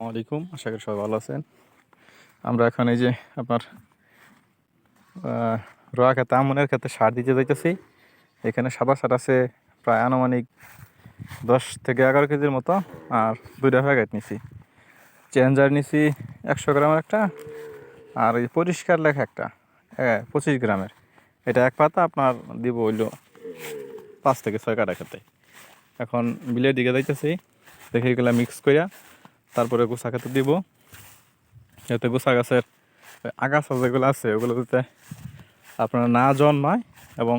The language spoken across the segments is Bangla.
আলাইকুম, আশা করি সবাই ভালো আছেন। আমরা এখন এই যে আপনার রোয়া খেতে, আমনের খেতে সার দিতে যাইতেছি। এখানে সাদা সার আছে, প্রায় আনুমানিক দশ থেকে এগারো কেজির মতো, আর দুইটা প্যাকেট নিছি। চেঞ্জার নিছি একশো গ্রামের একটা, আর এই পরিষ্কার লেখা একটা হ্যাঁ পঁচিশ গ্রামের। এটা এক পাতা, আপনার দিব হইল পাঁচ থেকে ছয় কাটা খেতে। এখন বিলের দিকে যাইতেছি, দেখে এগুলো মিক্স করিয়া তারপরে গোসা খেতে দিব। যাতে গোসা গাছের আগাছা যেগুলো আছে ওগুলো যাতে আপনার না জন্মায় এবং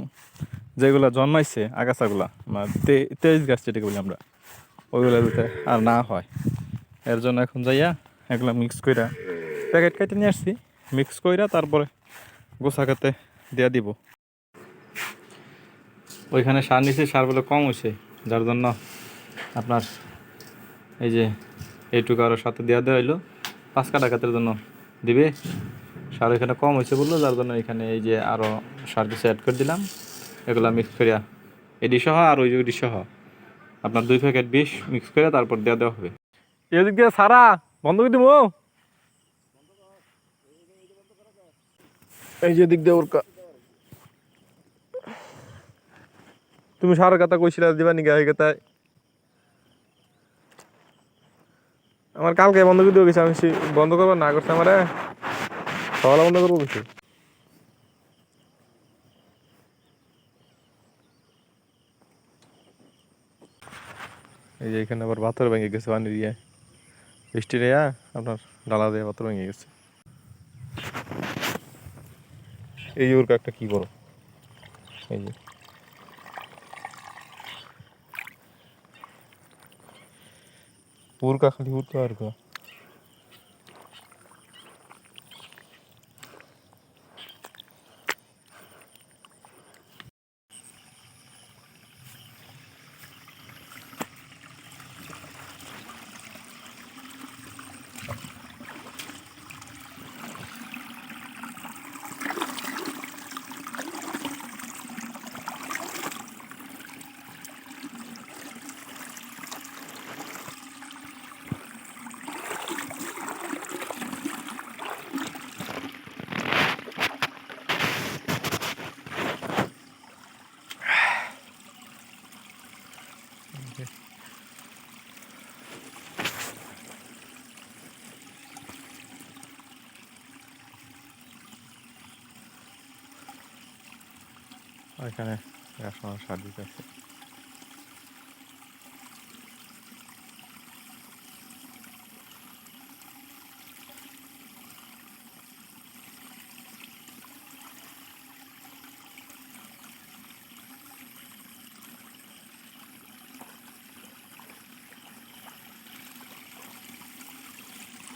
যেগুলো জন্মাইছে আগাছাগুলা মানে তেজ গাছ যেটাকে বলি আমরা ওইগুলো যাতে আর না হয়। এর জন্য এখন যাইয়া এগুলো মিক্স কইরা প্যাকেট কেটে নিয়ে আসছি। মিক্স কইরা তারপরে গোসা খেতে দিয়া দিব। ওইখানে সার নিছি, সারগুলো কম হয়েছে যার জন্য আপনার এই যে এইটুকু আরও সাথে দেওয়া দেওয়া হইল। পাঁচ কাটা খাতের জন্য দিবে। সার এখানে কম হয়েছে বলল যার জন্য এখানে এই যে আরও সার কিছু অ্যাড করে দিলাম। এগুলা মিক্স করিয়া এডি সহ আর ওই ওইডি সহ আপনার দুই প্যাকেট বিষ মিক্স করে তারপর দেওয়া দেওয়া হবে। এদিক দিয়ে সারা বন্ধ করে দিব এই যে দিক দিয়ে ওরকা তুমি সারের কথা কইছিলা দিবা নি গায়ে কথায় আমার কালকে বন্ধ করে দিয়ে গেছে আমি বন্ধ করব না করছে আমার? সকালে বন্ধ করব কিছু? এই যে এখানে আবার পাথর ভেঙে গেছে, পানি দিয়ে। বৃষ্টি রেয়া, আপনার ডালা দিয়ে পাথর ভেঙে গেছে। এই ওর একটা কি বড়? এই যে। ஊருக்கா களி ஊருக்கா இருக்கா? এখানে এখন সার দিতে আছে।